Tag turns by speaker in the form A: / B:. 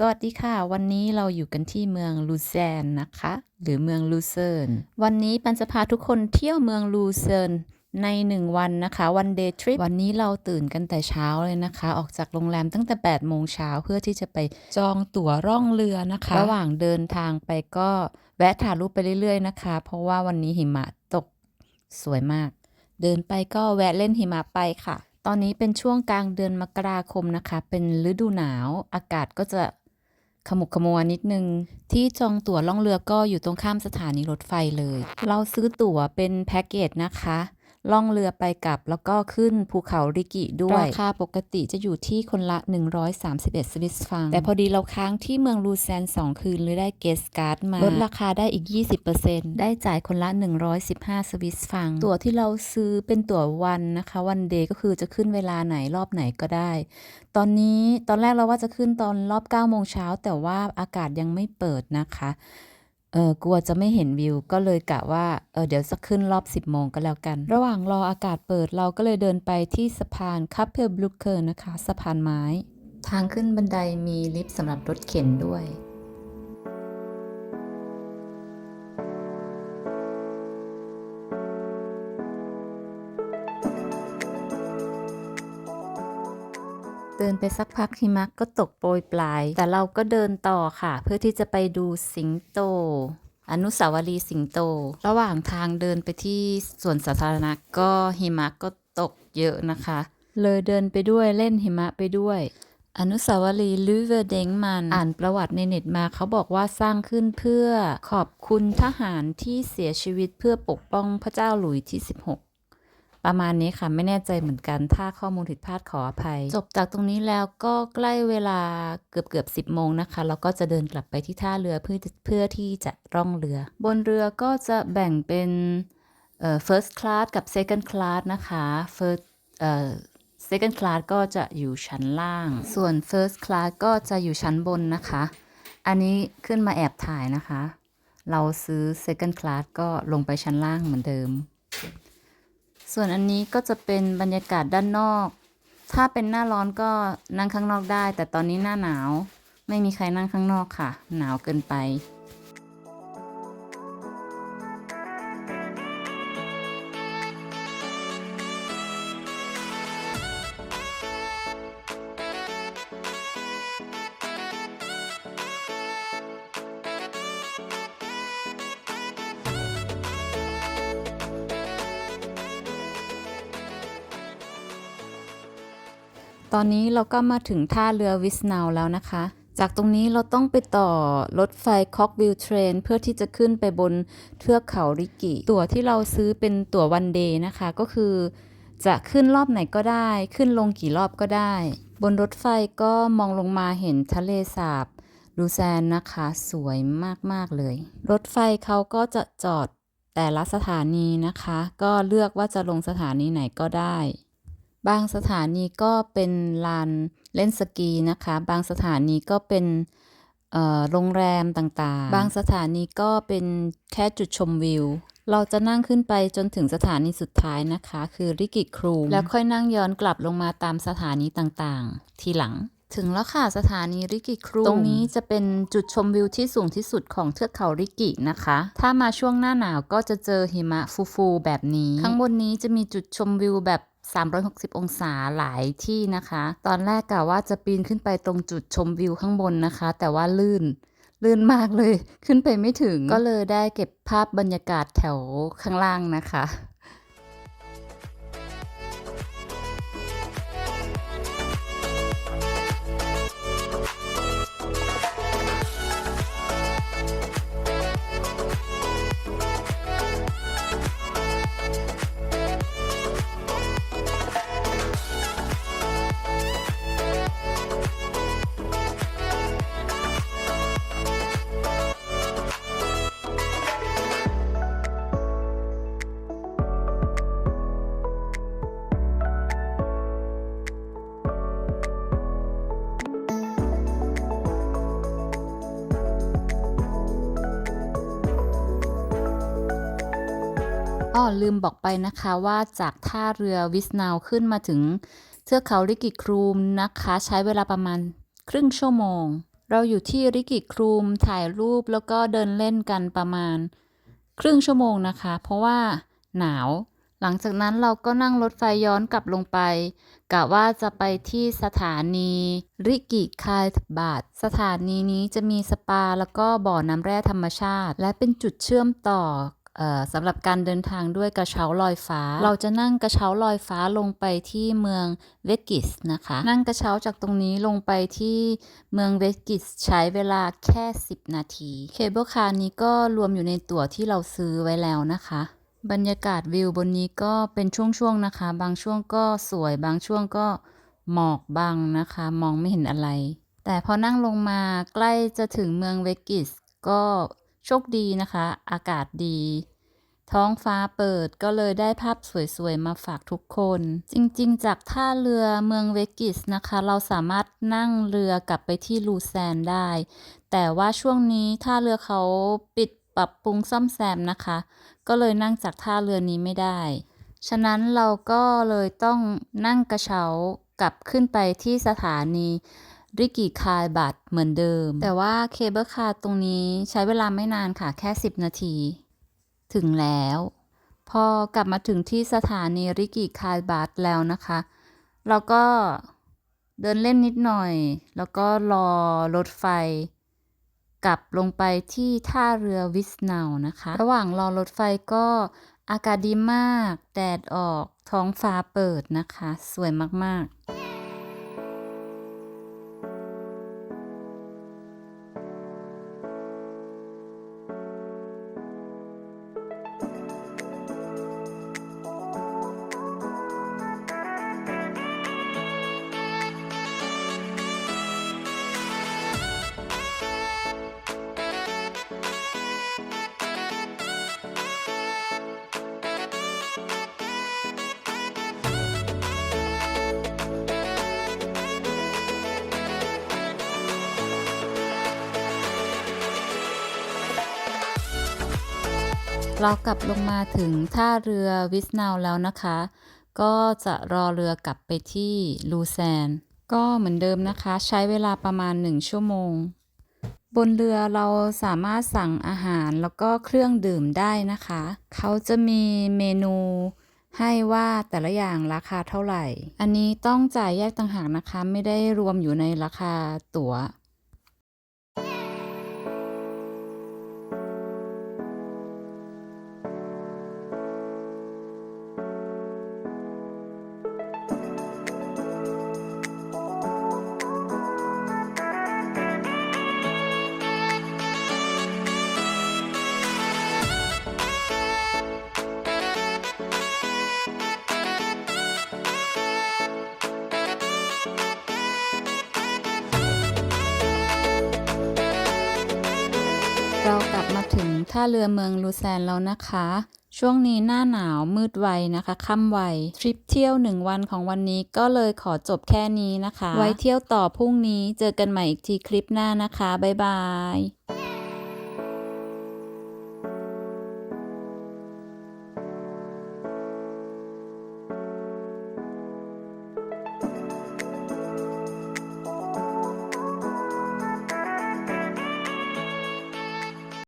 A: สวัสดีค่ะ วันนี้เราอยู่กันที่เมืองลูเซนนะคะ หรือเมืองลูเซิร์นวันนี้ปันจะพาทุกคนเที่ยวเมืองลูเซิร์นในหนึ่งวันนะคะวันเดย์ทริปวันนี้เราตื่นกันแต่เช้าเลยนะคะ ออกจากโรงแรมตั้งแต่ 8 โมงเช้าเพื่อที่จะไปจองตั๋วร่องเรือนะคะ ระหว่างเดินทางไปก็แวะถ่ายรูปไปเรื่อยๆนะคะ เพราะว่าวันนี้หิมะตกสวยมาก เดินไปก็แวะเล่นหิมะไปค่ะ ตอนนี้เป็นช่วงกลางเดือนมกราคมนะคะ เป็นฤดูหนาวอากาศก็จะ ขมุกขมัวนิดนึง ที่จองตั๋วล่องเรือก็อยู่ตรงข้ามสถานีรถไฟเลย เราซื้อตั๋วเป็นแพ็กเกจนะคะ ล่องเรือไปกลับ แล้วก็ขึ้นภูเขาริกิด้วย ราคาปกติจะอยู่ที่คนละ 131 สวิสฟัง แต่พอดีเราค้างที่เมืองลูแซน 2 คืนเลยได้เกสการ์ดมา ลดราคาได้อีก 20%ได้จ่ายคนละ 115 สวิสฟัง ตั๋วที่เราซื้อเป็นตั๋ววันนะคะ วันเดย์ก็คือจะขึ้นเวลาไหนรอบไหนก็ได้ ตอนนี้ตอนแรกเราว่าจะขึ้นตอนรอบ9โมงเช้าแต่ว่าอากาศยังไม่เปิดนะคะ เออกลัวจะไม่เห็นวิวก็เลยกะว่าเออเดี๋ยวจะขึ้นรอบ 10 โมงก็แล้วกัน ระหว่างรออากาศเปิดเราก็เลยเดินไปที่สะพานคัพเพลบลูเคอร์นะคะ สะพานไม้ ทางขึ้นบันไดมีลิฟต์สำหรับรถเข็นด้วย เดินไปสักพักหิมะก็ตกโปรยปลาย แต่เราก็เดินต่อค่ะ เพื่อที่จะไปดูสิงโต อนุสาวรีย์สิงโต ระหว่างทางเดินไปที่สวนสาธารณะก็หิมะก็ตกเยอะนะคะ เลยเดินไปด้วยเล่นหิมะไปด้วยอนุสาวรีย์ลูเวอร์เดงมันอ่านประวัติในเน็ตมาเขาบอกว่าสร้างขึ้นเพื่อขอบคุณทหารที่เสียชีวิตเพื่อปกป้องพระเจ้าหลุยที่ 16 ประมาณนี้ค่ะไม่แน่ใจเหมือนกันถ้าข้อมูลผิดพลาดขออภัย จบจากตรงนี้แล้วก็ใกล้เวลาเกือบเกือบสิบโมงนะคะแล้วก็จะเดินกลับไปที่ท่าเรือเพื่อเพื่อที่จะร่องเรือ บนเรือก็จะแบ่งเป็นเอ่อ first class กับ second class นะคะ first เอ่อ second class ก็จะอยู่ชั้นล่าง ส่วน first class ก็จะอยู่ชั้นบนนะคะ อันนี้ขึ้นมาแอบถ่ายนะคะ เราซื้อ second class ก็ลงไปชั้นล่างเหมือนเดิม ส่วนอันนี้ก็จะเป็นบรรยากาศด้านนอก ถ้าเป็นหน้าร้อนก็นั่งข้างนอกได้ แต่ตอนนี้หน้าหนาว ไม่มีใครนั่งข้างนอกค่ะ หนาวเกินไป ตอนนี้เราก็มาถึงท่าเรือวิสนาวแล้วนะคะ จากตรงนี้เราต้องไปต่อรถไฟคอกวิลเทรนเพื่อที่จะขึ้นไปบนเทือกเขาริกิ ตั๋วที่เราซื้อเป็นตั๋ววันเดย์นะคะก็คือ จะขึ้นรอบไหนก็ได้ ขึ้นลงกี่รอบก็ได้ บนรถไฟก็มองลงมาเห็นทะเลสาบลูแซนนะคะสวยมาก ๆ เลย รถไฟเขาก็จะจอดแต่ละสถานีนะคะ ก็เลือกว่าจะลงสถานีไหนก็ได้ บางสถานีก็เป็นลานเล่นสกีนะคะ บางสถานีก็เป็นโรงแรมต่างๆ บางสถานีก็เป็นแค่จุดชมวิว เราจะนั่งขึ้นไปจนถึงสถานีสุดท้ายนะคะ คือริกิครูมแล้วค่อยนั่งย้อนกลับลงมาตามสถานีต่างๆ ทีหลัง ถึงแล้วค่ะสถานีริกิครูตรงนี้จะเป็นจุดชมวิวที่สูงที่สุดของเทือกเขาริกินะคะ ถ้ามาช่วงหน้าหนาวก็จะเจอหิมะฟูๆแบบนี้ ข้างบนนี้จะมีจุดชมวิวแบบ 360 องศาหลายที่นะคะ ตอนแรกกะว่าจะปีนขึ้นไปตรงจุดชมวิวข้างบนนะคะ แต่ว่าลื่น ลื่นมากเลย ขึ้นไปไม่ถึงก็เลยได้เก็บภาพบรรยากาศแถวข้างล่างนะคะ อ้อลืมบอกไปนะคะว่าจากท่าเรือวิสนาวขึ้นมาถึงเทือกเขาลิกิครูมนะคะ ใช้เวลาประมาณครึ่งชั่วโมง เราอยู่ที่ริกิครูมถ่ายรูปแล้วก็เดินเล่นกันประมาณ ครึ่งชั่วโมงนะคะ เพราะว่าหนาว หลังจากนั้นเราก็นั่งรถไฟย้อนกลับลงไปกะว่าจะไปที่สถานีริกิคายบาท สถานีนี้จะมีสปาแล้วก็บ่อน้ำแร่ธรรมชาติ และเป็นจุดเชื่อมต่อ สำหรับการเดินทางด้วยกระเช้าลอยฟ้า เราจะนั่งกระเช้าลอยฟ้าลงไปที่เมืองเวกิสนะคะ นั่งกระเช้าจากตรงนี้ลงไปที่เมืองเวกิสใช้เวลาแค่ 10 นาที เคเบิลคาร์นี้ก็รวมอยู่ในตั๋วที่เราซื้อไว้แล้วนะคะ บรรยากาศวิวบนนี้ก็เป็นช่วงๆนะคะ บางช่วงก็สวยบางช่วงก็หมอกบังนะคะ มองไม่เห็นอะไร แต่พอนั่งลงมาใกล้จะถึงเมืองเวกิสก็ โชคดีนะคะ อากาศดี ท้องฟ้าเปิดก็เลยได้ภาพสวยๆ มาฝากทุกคน จริงๆ จากท่าเรือเมืองเวกิสนะคะ เราสามารถนั่งเรือกลับไปที่ลูแซนได้ แต่ว่าช่วงนี้ท่าเรือเขาปิดปรับปรุงซ่อมแซมนะคะ ก็เลยนั่งจากท่าเรือนี้ไม่ได้ ฉะนั้นเราก็เลยต้องนั่งกระเช้ากลับขึ้นไปที่สถานี ริกิคายบัตเหมือนเดิม แต่ว่าเคเบิลคาร์ตรงนี้ใช้เวลาไม่นานค่ะแค่ 10 นาที ถึงแล้ว พอกลับมาถึงที่สถานีริกิคายบัตแล้วนะคะ เราก็เดินเล่นนิดหน่อย แล้วก็รอรถไฟ กลับลงไปที่ท่าเรือวิสนาวนะคะ ระหว่างรอรถไฟก็อากาศดีมาก แดดออกท้องฟ้าเปิดนะคะ สวยมากๆ เรากลับลงมาถึงท่าเรือวิสนาวแล้วนะคะ ก็จะรอเรือกลับไปที่ลูแซน ก็เหมือนเดิมนะคะ ใช้เวลาประมาณ 1 ชั่วโมง บนเรือเราสามารถสั่งอาหารแล้วก็เครื่องดื่มได้นะคะ เขาจะมีเมนูให้ว่าแต่ละอย่างราคาเท่าไหร่ อันนี้ต้องจ่ายแยกต่างหากนะคะ ไม่ได้รวมอยู่ในราคาตั๋ว ท่าเรือเมืองลูแซนแล้วนะคะ ช่วงนี้หน้าหนาวมืดไวนะคะค่ำไวทริปเที่ยวหนึ่งวันของวันนี้ก็เลยขอจบแค่นี้นะคะ ไว้เที่ยวต่อพรุ่งนี้เจอกันใหม่อีกทีคลิปหน้านะคะ บ๊ายบาย